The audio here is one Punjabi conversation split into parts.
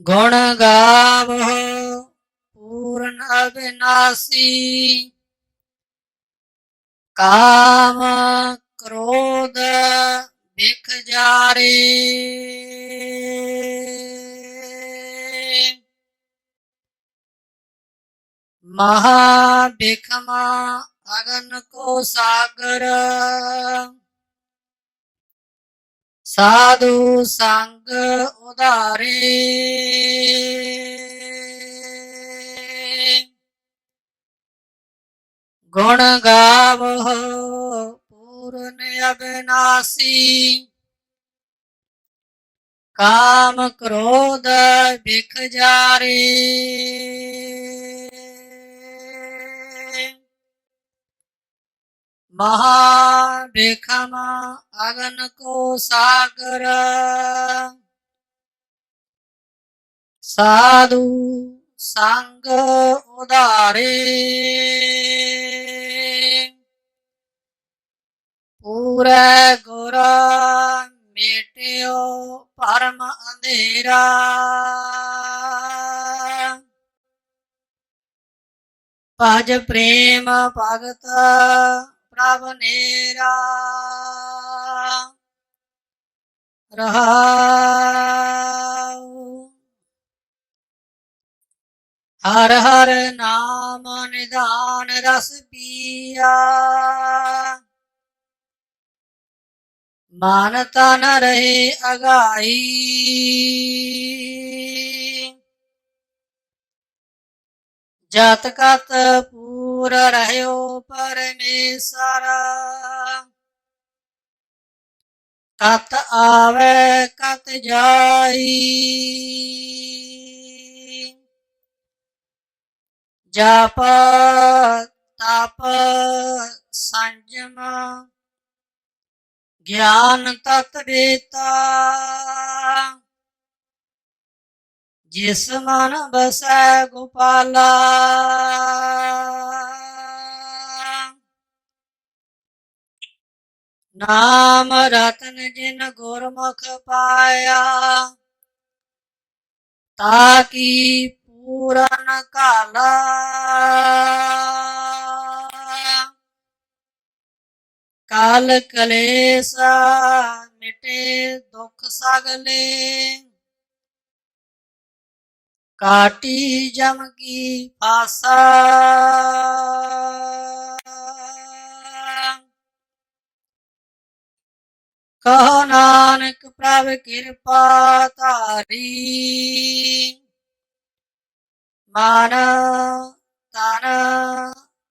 ਗੁਣ ਗਾਵੋ ਪੂਰਨ ਅਬਿਨਾਸੀ। ਕਾਮ ਕ੍ਰੋਧ ਵਿਖ ਜਾਰੇ। ਮਹਾ ਬਿਖਮਾ ਅਗਨ ਕੋ ਸਾਗਰ। ਸਾਧੂ ਸੰਗ ਉਧਾਰੇ। ਗੁਣ ਗਾਵੋ ਪੂਰਨ ਅਬਿਨਾਸੀ। ਕਾਮ ਕ੍ਰੋਧ ਵਿਖ ਜਾਰੇ। ਮਹਾ ਬਿਖਮ ਅਗਨ ਕੋ ਸਾਗਰ ਸਾਧੂ ਸੰਗ ਉਧਾਰੇ ਪੂਰੇ ਗੁਰ ਮੇਟਿਓ ਪਰਮ ਅੰਧੇਰਾ ਭਜ ਪ੍ਰੇਮ ਭਗਤ ਪ੍ਰਭ ਨੇਰਾ ਰਹਾਉ ਹਰ ਹਰ ਨਾਮ ਨਿਧਾਨ ਰਸ ਪੀਆ ਮਨ ਤਨ ਰਹੇ ਅਗਾਈ ਜਤ ਕਤ ਪੂਰ ਰਹਿਓ ਪਰਮੇਸ਼ਰ। ਕਤ ਆਵੇ, ਕਤ ਜਾਈ। ਜਪ, ਤਪ, ਸੰਜਮ। ਗਿਆਨ ਤਤ ਵੇਤਾ ਜਿਸ ਮਨ ਬਸੈ, ਗੋਪਾਲਾ। ਨਾਮ ਰਤਨ ਜਿਨ ਗੁਰਮੁਖ ਪਾਇਆ, ਤਾਕੀ ਪੂਰਨ ਕਾਲਾ ਕਾਲ ਕਲੇਸ਼ ਮਿਟੇ, ਦੁੱਖ ਸਗਲੇ। ਕਾਟੀ ਜਮ ਕੀ ਫਾਸਾ। ਕਹੋ ਨਾਨਕ ਪ੍ਰਭ ਕਿਰਪਾ ਧਾਰੀ। ਮਨ ਤਨ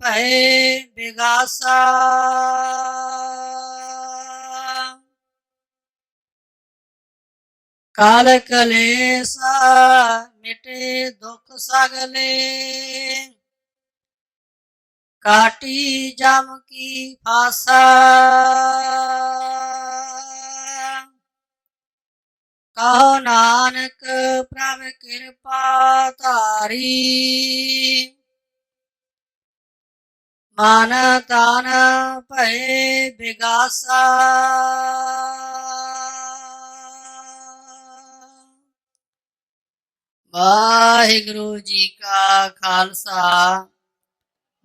ਭਏ ਬਿਗਾਸਾ। ਕਾਲ ਕਲੇਸ਼ ਮਿਟੇ ਦੁਖ ਸਗਲੇ। ਕਾਟੀ ਜਮ ਕੀ ਫਾਸਾ। ਕਹੋ ਨਾਨਕ ਪ੍ਰਭ ਕਿਰਪਾ ਧਾਰੀ। ਮਨ ਤਨ ਭਏ ਬਿਗਾਸਾ। ਵਾਹਿਗੁਰੂ ਜੀ ਕਾ ਖਾਲਸਾ।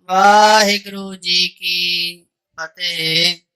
ਵਾਹਿਗੁਰੂ ਜੀ ਕੀ ਫਤਿਹ।